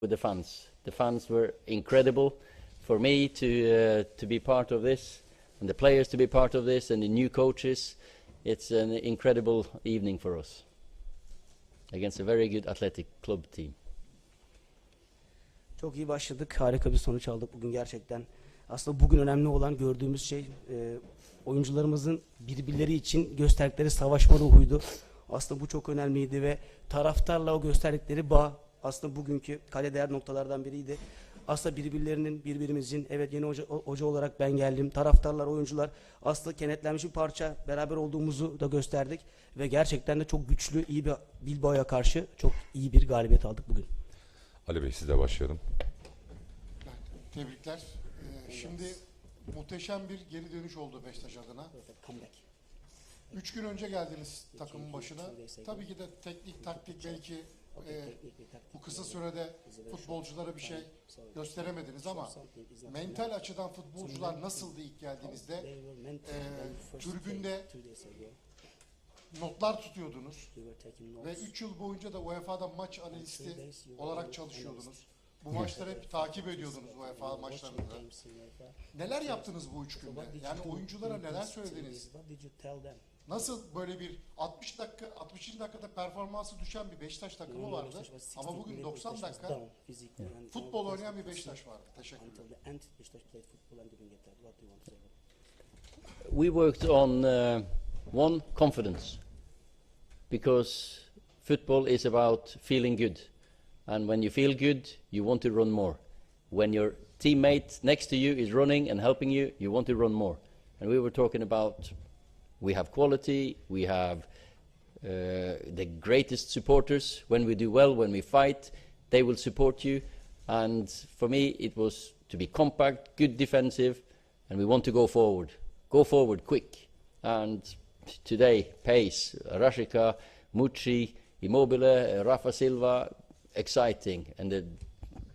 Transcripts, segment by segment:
with the fans. The fans were incredible. For me to uh, to be part of this, and the players to be part of this, and the new coaches, it's an incredible evening for us against a very good athletic club team. Çok iyi başladık. Harika bir sonuç aldık bugün gerçekten. Aslında bugün önemli olan gördüğümüz şey e, oyuncularımızın birbirleri için gösterdikleri savaşma ruhuydu. Aslında bu çok önemliydi ve taraftarla o gösterdikleri bağ aslında bugünkü kale değer noktalardan biriydi. Aslında birbirlerinin, birbirimizin, evet yeni hoca, hoca olarak ben geldim. Taraftarlar, oyuncular aslında kenetlenmiş bir parça beraber olduğumuzu da gösterdik. Ve gerçekten de çok güçlü, iyi bir Bilbao'ya karşı çok iyi bir galibiyet aldık bugün. Ali Bey sizle başlayalım. Tebrikler. Ee, şimdi muhteşem bir geri dönüş oldu Beşiktaş adına. Üç gün önce geldiniz takımın başına. Tabii ki de teknik, taktik belki e, bu kısa sürede futbolculara bir şey gösteremediniz ama mental açıdan futbolcular nasıldı ilk geldiğinizde? Ee, tribünde notlar tutuyordunuz ve 3 yıl boyunca da UEFA'da maç analisti olarak çalışıyordunuz. Bu maçları hep takip ediyordunuz UEFA maçlarında. Neler yaptınız bu üç günde? Yani oyunculara neler söylediniz? Nasıl böyle bir 60 dakika 60. dakikada performansı düşen bir Beşiktaş takımı vardı ama bugün 90 dakika futbol oynayan bir Beşiktaş vardı. Teşekkür ederim. We worked on uh, one confidence because football is about feeling good. And when you feel good, you want to run more. When your teammate next to you is running and helping you, you want to run more. And we were talking about we have quality, we have uh, the greatest supporters. When we do well, when we fight, they will support you. And for me, it was to be compact, good defensive, and we want to go forward. Go forward quick. And today, pace, Rashika, Mucci, Immobile, Rafa Silva, exciting. And the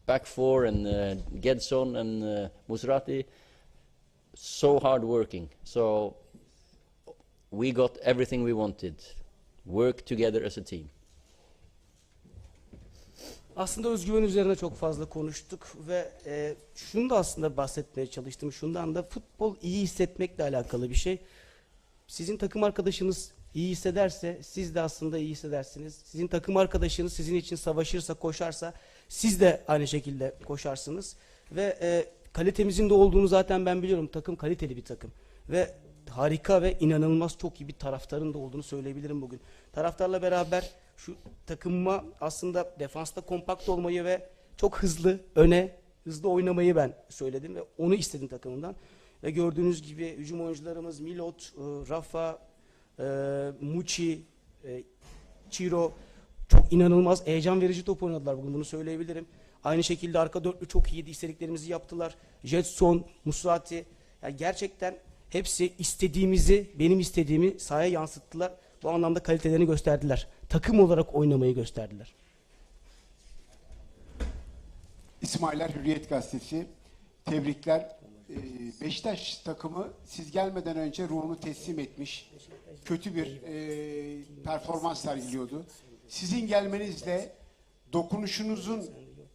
back four and uh, Gedson and uh, Musrati, so hard working. So we got everything we wanted. Work together as a team. Aslında özgüven üzerine çok fazla konuştuk ve e, şunu da aslında bahsetmeye çalıştım. Şundan da futbol iyi hissetmekle alakalı bir şey. Sizin takım arkadaşınız iyi hissederse siz de aslında iyi hissedersiniz. Sizin takım arkadaşınız sizin için savaşırsa, koşarsa siz de aynı şekilde koşarsınız. Ve e, kalitemizin de olduğunu zaten ben biliyorum. Takım kaliteli bir takım. Ve harika ve inanılmaz çok iyi bir taraftarın da olduğunu söyleyebilirim bugün. Taraftarla beraber şu takımıma aslında defansta kompakt olmayı ve çok hızlı öne hızlı oynamayı ben söyledim ve onu istedim takımımdan. Ve gördüğünüz gibi hücum oyuncularımız Milot, e, Rafa, e, Muçi, e, Ciro çok inanılmaz heyecan verici top oynadılar bugün bunu söyleyebilirim. Aynı şekilde arka dörtlü çok iyiydi. istediklerimizi yaptılar. Jetson, Musrati yani gerçekten hepsi istediğimizi, benim istediğimi sahaya yansıttılar. Bu anlamda kalitelerini gösterdiler. Takım olarak oynamayı gösterdiler. İsmailer Hürriyet Gazetesi. Tebrikler. Ee, Beşiktaş takımı siz gelmeden önce ruhunu teslim etmiş. Kötü bir e, performans sergiliyordu. Sizin gelmenizle dokunuşunuzun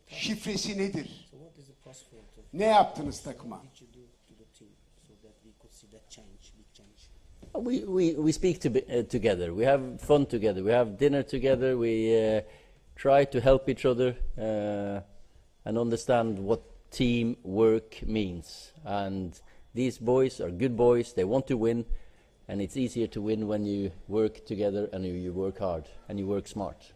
şifresi nedir? Ne yaptınız takıma? We, we, we speak to, uh, together. We have fun together. We have dinner together. We uh, try to help each other uh, and understand what teamwork means. And these boys are good boys. They want to win. And it's easier to win when you work together and you, you work hard and you work smart.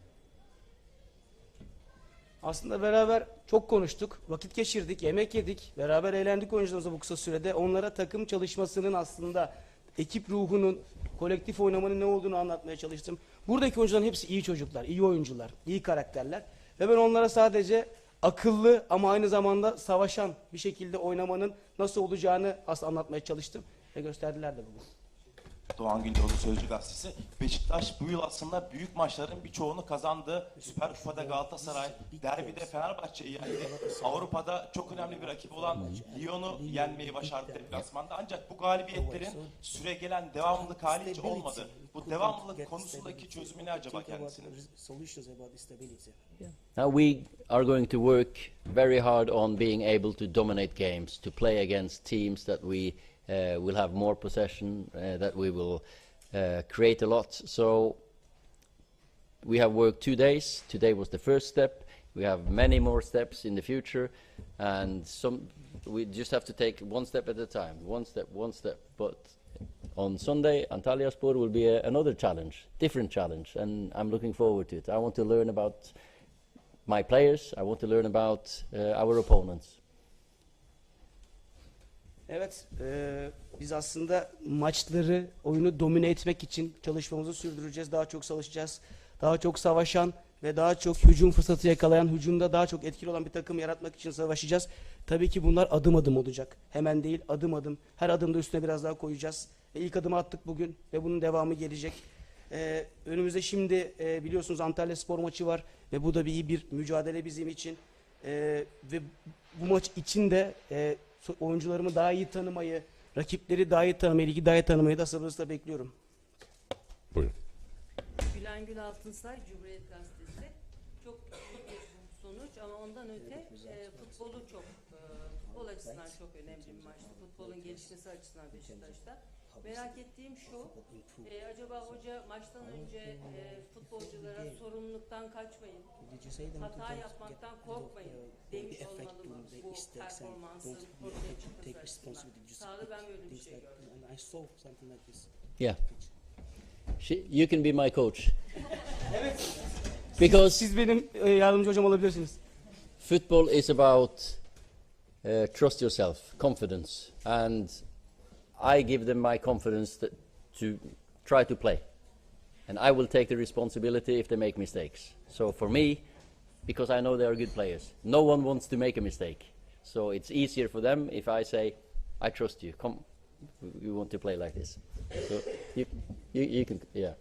Aslında beraber çok konuştuk, vakit geçirdik, yemek yedik, beraber eğlendik oyuncularımızla bu kısa sürede. Onlara takım çalışmasının aslında ekip ruhunun, kolektif oynamanın ne olduğunu anlatmaya çalıştım. Buradaki oyuncuların hepsi iyi çocuklar, iyi oyuncular, iyi karakterler. Ve ben onlara sadece akıllı ama aynı zamanda savaşan bir şekilde oynamanın nasıl olacağını aslında anlatmaya çalıştım. Ve gösterdiler de bugün. Doğan Gündoğdu Sözcü Gazetesi. Beşiktaş bu yıl aslında büyük maçların birçoğunu kazandı. Süper Kupa'da Galatasaray, derbide Fenerbahçe'yi yendi. Avrupa'da çok önemli bir rakip olan Lyon'u yenmeyi başardı deplasmanda. Ancak bu galibiyetlerin süre gelen devamlılık hali hiç olmadı. Bu devamlılık konusundaki çözümü ne acaba kendisinin? Now we are going to work very hard on being able to dominate games, to play against teams that we uh, will have more possession, uh, that we will uh, create a lot. So we have worked two days. Today was the first step. We have many more steps in the future, and some we just have to take one step at a time, one step, one step. But on Sunday, Antalyaspor will be a, another challenge, different challenge, and I'm looking forward to it. I want to learn about my players. I want to learn about uh, our opponents. Evet, e, biz aslında maçları, oyunu domine etmek için çalışmamızı sürdüreceğiz. Daha çok çalışacağız. Daha çok savaşan ve daha çok hücum fırsatı yakalayan, hücumda daha çok etkili olan bir takım yaratmak için savaşacağız. Tabii ki bunlar adım adım olacak. Hemen değil, adım adım. Her adımda üstüne biraz daha koyacağız. Ve ilk adımı attık bugün ve bunun devamı gelecek. E, önümüzde şimdi e, biliyorsunuz Antalya Spor maçı var ve bu da bir iyi bir mücadele bizim için. E, ve bu maç için de e, oyuncularımı daha iyi tanımayı, rakipleri daha iyi tanımayı, ligi daha iyi tanımayı da sabırsızla bekliyorum. Buyurun. Gülen Gül Altınsay, Cumhuriyet Gazetesi. Çok iyi bir sonuç ama ondan öte e, futbolu çok, e, futbol açısından çok önemli bir maçtı. Futbolun gelişmesi açısından Beşiktaş'ta. Merak ettiğim şu, e, acaba hoca maçtan önce e, futbolculara sorumluluktan kaçmayın, hata yapmaktan korkmayın demiş olmalı mı bu performansın ortaya çıkması? Sahada ben böyle bir şey gördüm. Yeah. She, you can be my coach. Because Siz benim e, yardımcı hocam olabilirsiniz. football is about uh, trust yourself, confidence, and I give them my confidence that, to try to play, and I will take the responsibility if they make mistakes. So for me, because I know they are good players, no one wants to make a mistake. So it's easier for them if I say, "I trust you. Come, we want to play like this." So you, you, you can, yeah.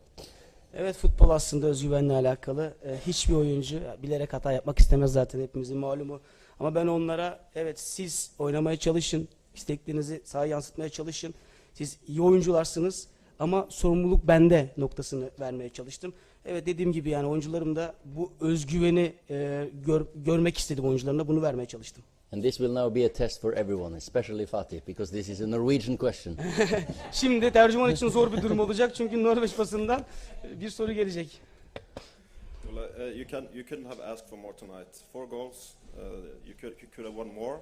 Evet futbol aslında özgüvenle alakalı. E, hiçbir oyuncu bilerek hata yapmak istemez zaten hepimizin malumu. Ama ben onlara evet siz oynamaya çalışın, isteklerinizi sahaya yansıtmaya çalışın. Siz iyi oyuncularsınız ama sorumluluk bende noktasını vermeye çalıştım. Evet dediğim gibi yani oyuncularım da bu özgüveni e, gör- görmek istedim oyuncularımda bunu vermeye çalıştım. And this will now be a test for everyone, especially Fatih, because this is a Norwegian question. Şimdi tercüman için zor bir durum olacak çünkü Norveç basından bir soru gelecek. Well, uh, you can you couldn't have asked for more tonight. Four goals. Uh, you could you could have won more.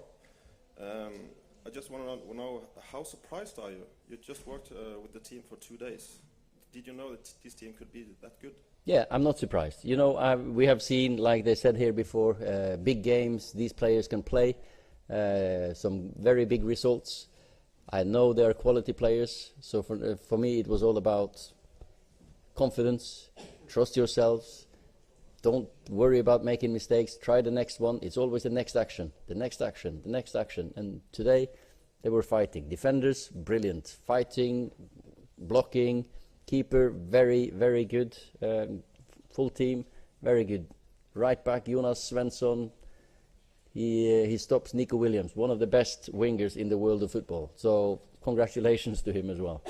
Um, I just want to know how surprised are you? You just worked uh, with the team for two days. Did you know that this team could be that good? Yeah, I'm not surprised. You know, i we have seen, like they said here before, uh, big games. These players can play uh, some very big results. I know they are quality players. So for uh, for me, it was all about confidence. Trust yourselves. Don't worry about making mistakes. Try the next one. It's always the next action, the next action, the next action. And today, they were fighting. Defenders, brilliant. Fighting, blocking. Keeper, very, very good. Um, full team, very good. Right back, Jonas Svensson. He, uh, he stops Nico Williams, one of the best wingers in the world of football. So, congratulations to him as well.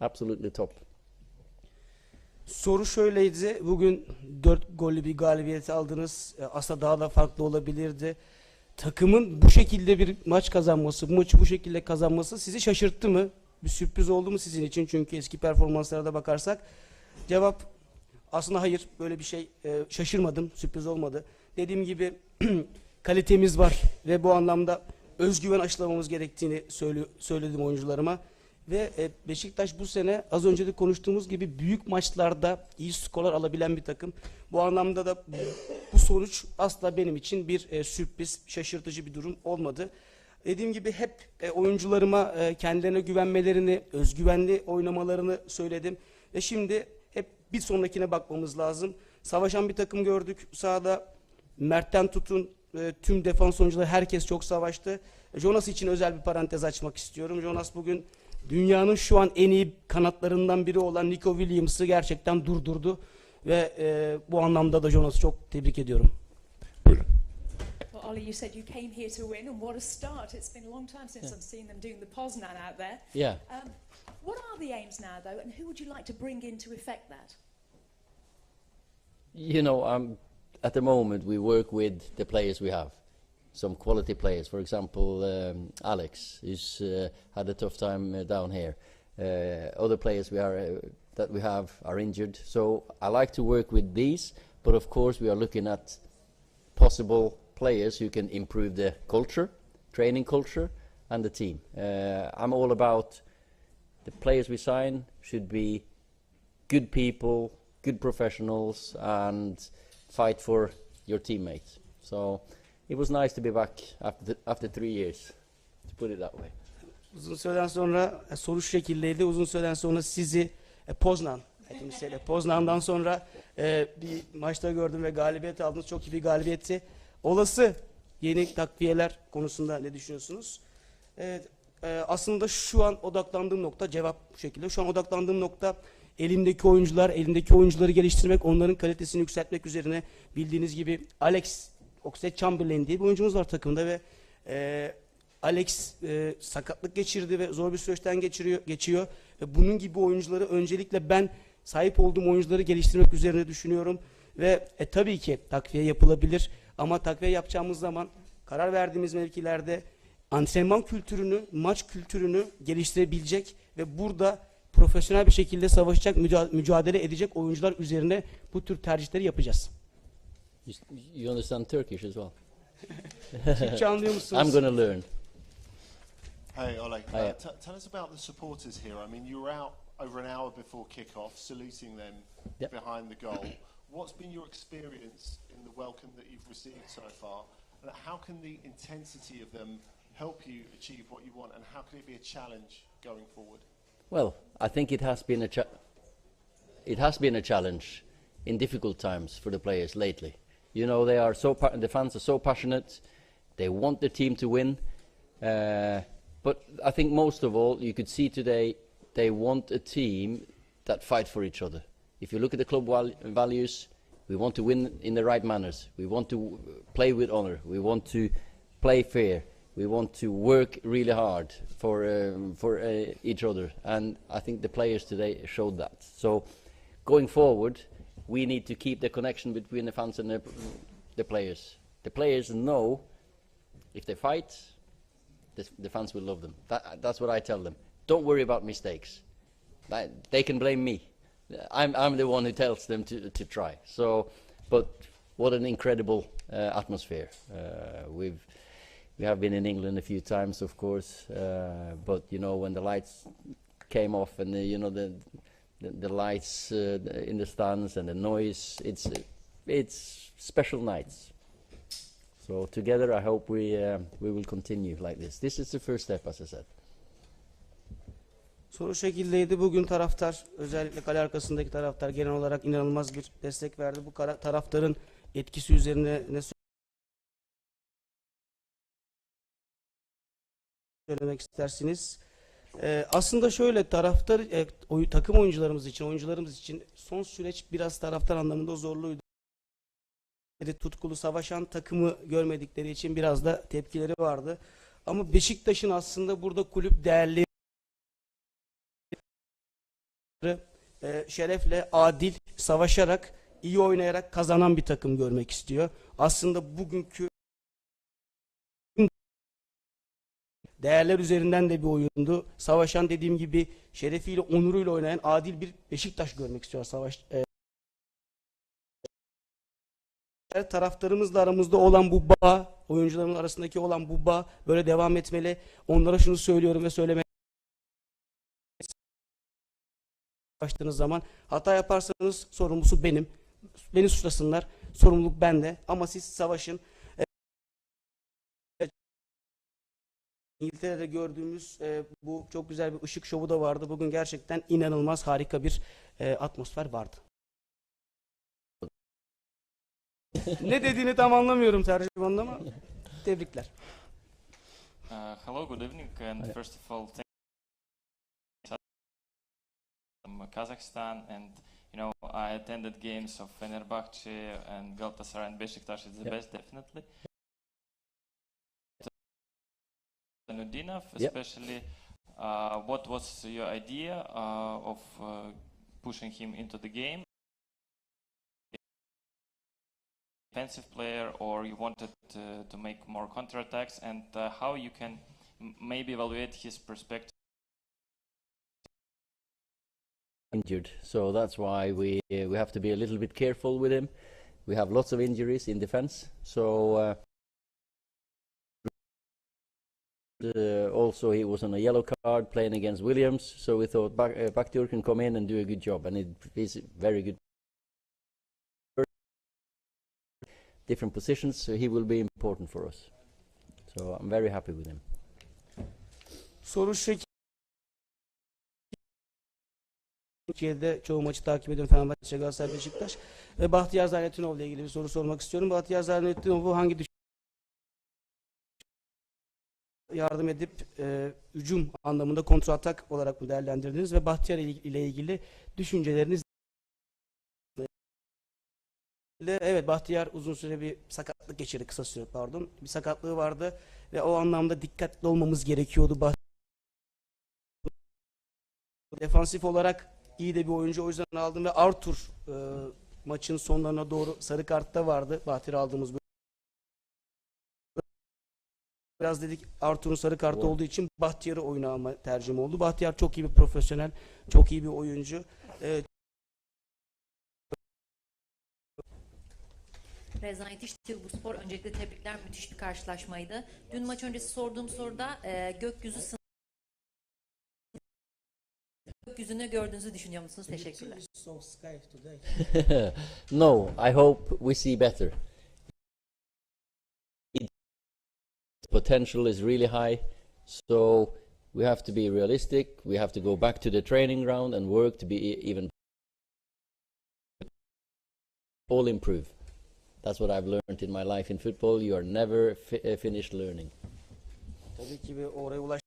Absolutely top. Soru şöyleydi. Bugün 4 gollü bir galibiyet aldınız. E, Aslında daha da farklı olabilirdi. Takımın bu şekilde bir maç kazanması, bu maçı bu şekilde kazanması sizi şaşırttı mı? Bir sürpriz oldu mu sizin için? Çünkü eski performanslara da bakarsak. Cevap aslında hayır. Böyle bir şey e, şaşırmadım. Sürpriz olmadı. Dediğim gibi kalitemiz var ve bu anlamda özgüven aşılamamız gerektiğini söyle- söyledim oyuncularıma. Ve e, Beşiktaş bu sene az önce de konuştuğumuz gibi büyük maçlarda iyi skorlar alabilen bir takım. Bu anlamda da bu sonuç asla benim için bir e, sürpriz, şaşırtıcı bir durum olmadı. Dediğim gibi hep e, oyuncularıma kendilerine güvenmelerini, özgüvenli oynamalarını söyledim. Ve şimdi hep bir sonrakine bakmamız lazım. Savaşan bir takım gördük. Sahada Mert'ten tutun tüm defans oyuncuları herkes çok savaştı. Jonas için özel bir parantez açmak istiyorum. Jonas bugün dünyanın şu an en iyi kanatlarından biri olan Nico Williams'ı gerçekten durdurdu ve e, bu anlamda da Jonas'ı çok tebrik ediyorum. Buyurun. Well, Ollie, you said you came here to win, and what a start! It's been a long time since I've seen them doing the Poznan out there. Yeah. Um, what are the aims now, though, and who would you like to bring in to effect that? You know, um, at the moment we work with the players we have, some quality players. For example, um, Alex, who's uh, had a tough time uh, down here. Uh, other players we are that we have are injured. So I like to work with these, but of course we are looking at possible players who can improve the culture, training culture, and the team. Uh, I'm all about the players we sign should be good people, good professionals, and fight for your teammates. So it was nice to be back after the, after three years, to put it that way. Uzun süreden sonra e, soru şu şekildeydi. Uzun süreden sonra sizi e, Poznan, kimseyle Poznan'dan sonra e, bir maçta gördüm ve galibiyet aldınız. Çok iyi bir galibiyetti. Olası yeni takviyeler konusunda ne düşünüyorsunuz? Evet, e, aslında şu an odaklandığım nokta cevap bu şekilde. Şu an odaklandığım nokta elimdeki oyuncular, elimdeki oyuncuları geliştirmek, onların kalitesini yükseltmek üzerine bildiğiniz gibi Alex Oxlade-Chamberlain diye bir oyuncumuz var takımda ve e, Alex e, sakatlık geçirdi ve zor bir süreçten geçiriyor, geçiyor. Ve bunun gibi oyuncuları öncelikle ben sahip olduğum oyuncuları geliştirmek üzerine düşünüyorum. Ve e, tabii ki takviye yapılabilir ama takviye yapacağımız zaman karar verdiğimiz mevkilerde antrenman kültürünü, maç kültürünü geliştirebilecek ve burada profesyonel bir şekilde savaşacak, müca- mücadele edecek oyuncular üzerine bu tür tercihleri yapacağız. You, you understand Turkish as well? Türkçe anlıyor musunuz? I'm going to learn. Hey, Ole. Hiya. Uh, t- tell us about the supporters here. I mean, you were out over an hour before kick-off, saluting them Yep. behind the goal. What's been your experience in the welcome that you've received so far? And how can the intensity of them help you achieve what you want? And how can it be a challenge going forward? Well, I think it has been a cha- it has been a challenge in difficult times for the players lately. You know, they are so the fans are so passionate. They want the team to win. Uh, but I think most of all, you could see today they want a team that fight for each other. If you look at the club val- values, we want to win in the right manners. We want to play with honor. We want to play fair. We want to work really hard for um, for uh, each other, and I think the players today showed that. So, going forward, we need to keep the connection between the fans and the, the players. The players know if they fight, the, the fans will love them. That, that's what I tell them. Don't worry about mistakes. That, they can blame me. I'm, I'm the one who tells them to, to try. So, but what an incredible uh, atmosphere. Uh, we've we have been in England a few times, of course, uh, but you know when the lights came off and the, you know the the, lights uh, in the stands and the noise, it's it's special nights. So together, I hope we uh, we will continue like this. This is the first step, as I said. Soru şekildeydi. Bugün taraftar, özellikle kale arkasındaki taraftar genel olarak inanılmaz bir destek verdi. Bu taraftarın etkisi üzerine ne söylemek istersiniz? Ee, aslında şöyle taraftar, e, oy- takım oyuncularımız için, oyuncularımız için son süreç biraz taraftar anlamında zorluydu. Tutkulu savaşan takımı görmedikleri için biraz da tepkileri vardı. Ama Beşiktaş'ın aslında burada kulüp değerli e, şerefle, adil, savaşarak, iyi oynayarak kazanan bir takım görmek istiyor. Aslında bugünkü değerler üzerinden de bir oyundu. Savaşan dediğim gibi şerefiyle, onuruyla oynayan adil bir Beşiktaş görmek istiyor savaş. E, taraftarımızla aramızda olan bu bağ, oyuncuların arasındaki olan bu bağ böyle devam etmeli. Onlara şunu söylüyorum ve söylemek başladığınız zaman hata yaparsanız sorumlusu benim. Beni suçlasınlar. Sorumluluk bende. Ama siz savaşın. İngiltere'de gördüğümüz e, bu çok güzel bir ışık şovu da vardı. Bugün gerçekten inanılmaz harika bir e, atmosfer vardı. ne dediğini tam anlamıyorum tercümanın ama tebrikler. Uh, hello, good evening, and first of all, thank Kazakhstan, and you know I attended games of Fenerbahce and Galatasaray and Besiktas. It's the Yep. best, definitely. Nudinov, Yep. especially, uh, what was your idea uh, of uh, pushing him into the game? Defensive player, or you wanted to, to make more counterattacks, and uh, how you can maybe evaluate his perspective. injured, so that's why we uh, we have to be a little bit careful with him. We have lots of injuries in defense, so uh, also he was on a yellow card playing against Williams, so we thought Bak- uh, Bakhtiar can come in and do a good job, and it is very good. Different positions, so he will be important for us. So I'm very happy with him. Soru şu şekilde. Türkiye'de çoğu maçı takip ediyorum Fenerbahçe, Galatasaray, Beşiktaş. Ve Bahtiyar Zaynettinov ile ilgili bir soru sormak istiyorum. Bahtiyar Zaynettinov'u hangi düş yardım edip e, hücum anlamında kontratak olarak mı değerlendirdiniz ve Bahtiyar ile ilgili düşünceleriniz Evet Bahtiyar uzun süre bir sakatlık geçirdi kısa süre pardon. Bir sakatlığı vardı ve o anlamda dikkatli olmamız gerekiyordu. Bah Defansif olarak iyi de bir oyuncu o yüzden aldım ve Arthur e, maçın sonlarına doğru sarı kartta vardı. Bahtiyar aldığımız. Biraz dedik Arthur'un sarı kartı Wow. olduğu için Bahtiyar'ı oyuna alma tercihim oldu. Bahtiyar çok iyi bir profesyonel, çok iyi bir oyuncu. E, Rezan Yetiş bu spor öncelikle tebrikler müthiş bir karşılaşmaydı. Dün maç öncesi sorduğum soruda e, gökyüzü sın- gökyüzünü gördüğünüzü düşünüyor musunuz? Teşekkürler. no, I hope we see better. Potential is really high, so we have to be realistic. We have to go back to the training ground and work to be e- even all improve. That's what I've learned in my life in football. You are never fi- uh, finished learning. Tabii ki bir oraya ulaş.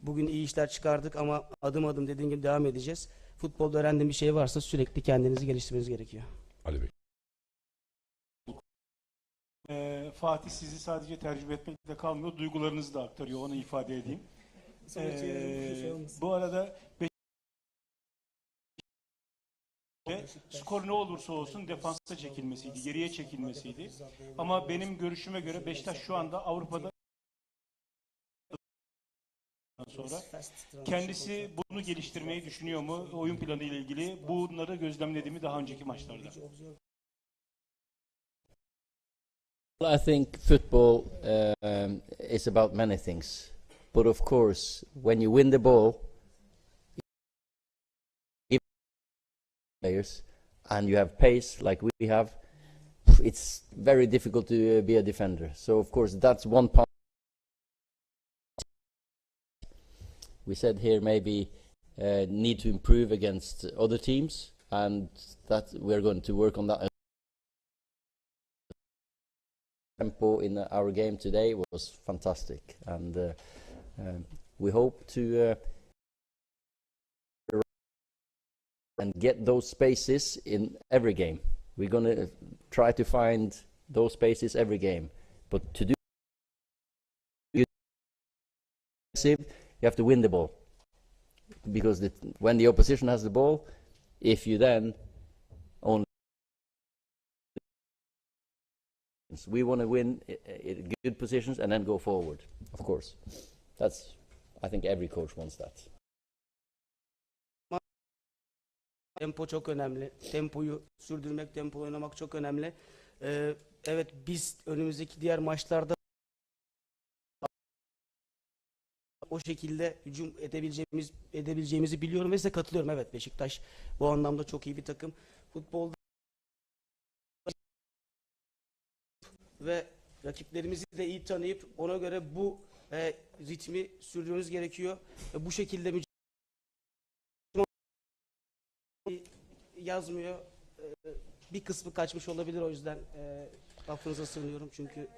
Bugün iyi işler çıkardık ama adım adım dediğim gibi devam edeceğiz. Futbolda öğrendiğim bir şey varsa sürekli kendinizi geliştirmeniz gerekiyor. Ali Bey. Ee, Fatih sizi sadece tercüme etmekle kalmıyor, duygularınızı da aktarıyor, onu ifade edeyim. Ee, bu arada skor ne olursa olsun defansa çekilmesiydi, geriye çekilmesiydi. Ama benim görüşüme göre Beşiktaş şu anda Avrupa'da sonra kendisi bunu geliştirmeyi düşünüyor mu? oyun planı ile ilgili bunları gözlemlediğimi daha önceki maçlarda. Well, I think football um, is about many things, but of course, when you win the ball, players, and you have pace like we have, it's very difficult to uh, be a defender. So of course, that's one part. We said here maybe uh, need to improve against other teams, and that we're going to work on that tempo in our game today was fantastic, and uh, um, we hope to uh, and get those spaces in every game. We're gonna try to find those spaces every game, but to do you have to win the ball. Because the, when the opposition has the ball, if you then only we want to win good positions and then go forward. Of course, that's. I think every coach wants that. Tempo çok önemli. Tempoyu sürdürmek, tempo oynamak çok önemli. Ee, evet biz önümüzdeki diğer maçlarda o şekilde hücum edebileceğimiz edebileceğimizi biliyorum ve size katılıyorum. Evet Beşiktaş bu anlamda çok iyi bir takım. Futbolda ve rakiplerimizi de iyi tanıyıp ona göre bu e, ritmi sürdürmemiz gerekiyor. E, bu şekilde mücadele yazmıyor. E, bir kısmı kaçmış olabilir o yüzden e, affınıza sığınıyorum çünkü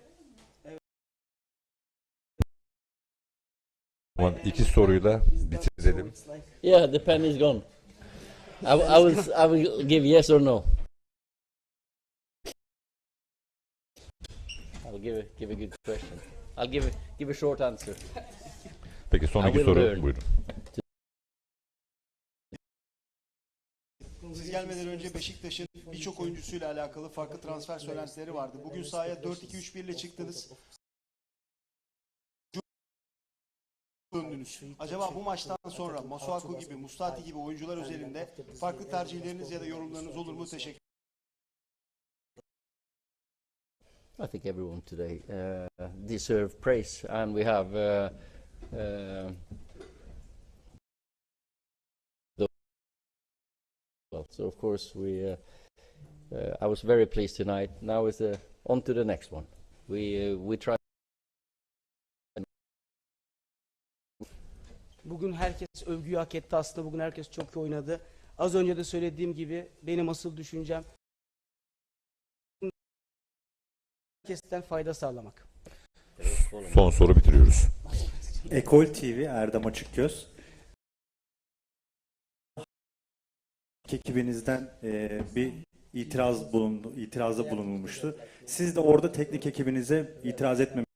O zaman iki soruyla bitirelim. Yeah, the pen is gone. I, I will, I will give yes or no. Give a, give a good question. I'll give a, give a short answer. Peki son I iki will soru learn. buyurun. Siz gelmeden önce Beşiktaş'ın birçok oyuncusuyla alakalı farklı transfer söylentileri vardı. Bugün sahaya 4-2-3-1 ile çıktınız. döndünüz. Acaba bu maçtan sonra Masuaku gibi, Mustati gibi oyuncular özelinde farklı tercihleriniz ya da yorumlarınız olur mu? Teşekkür I think everyone today uh, deserve praise, and we have. Uh, uh, so of course we. Uh, uh, I was very pleased tonight. Now is the on to the next one. We uh, we try. Bugün herkes övgüyü hak etti aslında. Bugün herkes çok iyi oynadı. Az önce de söylediğim gibi benim asıl düşüncem herkesten fayda sağlamak. Son soru bitiriyoruz. Ekol TV Erdem Açıkgöz. Ekibinizden e, bir itiraz bulundu, itirazda bulunulmuştu. Siz de orada teknik ekibinize itiraz etmeme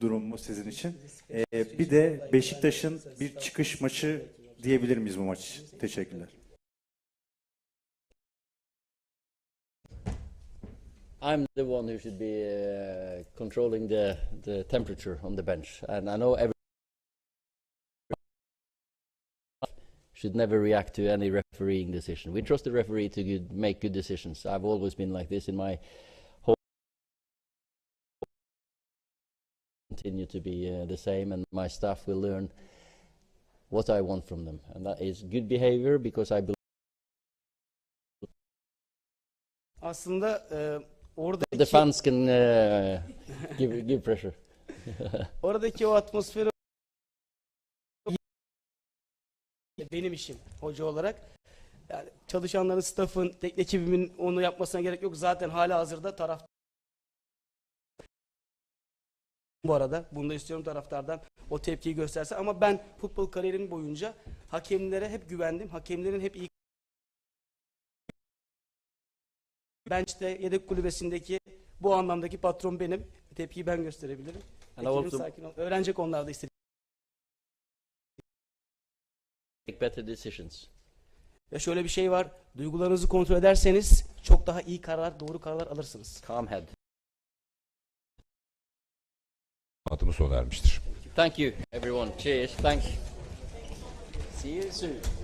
durumu sizin için. E, bir de Beşiktaş'ın bir çıkış maçı diyebilir miyiz bu maç için? Teşekkürler. I'm the one who should be uh, controlling the, the temperature on the bench, and I know every should never react to any refereeing decision. We trust the referee to good, make good decisions. I've always been like this in my whole continue to be uh, the same, and my staff will learn what I want from them, and that is good behavior because I believe Aslında oradaki the fans can uh, give give pressure. oradaki o atmosferi benim işim hoca olarak. Yani çalışanların, staff'ın, teknik ekibimin onu yapmasına gerek yok. Zaten hala hazırda taraf bu arada. Bunu da istiyorum taraftardan o tepkiyi gösterse. Ama ben futbol kariyerim boyunca hakemlere hep güvendim. Hakemlerin hep iyi bench'te yedek kulübesindeki bu anlamdaki patron benim. Tepkiyi ben gösterebilirim. And Ekibim also- sakin ol. Öğrenecek onlar da istediği. Make better decisions. Ya şöyle bir şey var. Duygularınızı kontrol ederseniz çok daha iyi karar, doğru kararlar alırsınız. Calm head. Anlatımı sona ermiştir. Thank you, everyone. Cheers. Thanks. See you soon.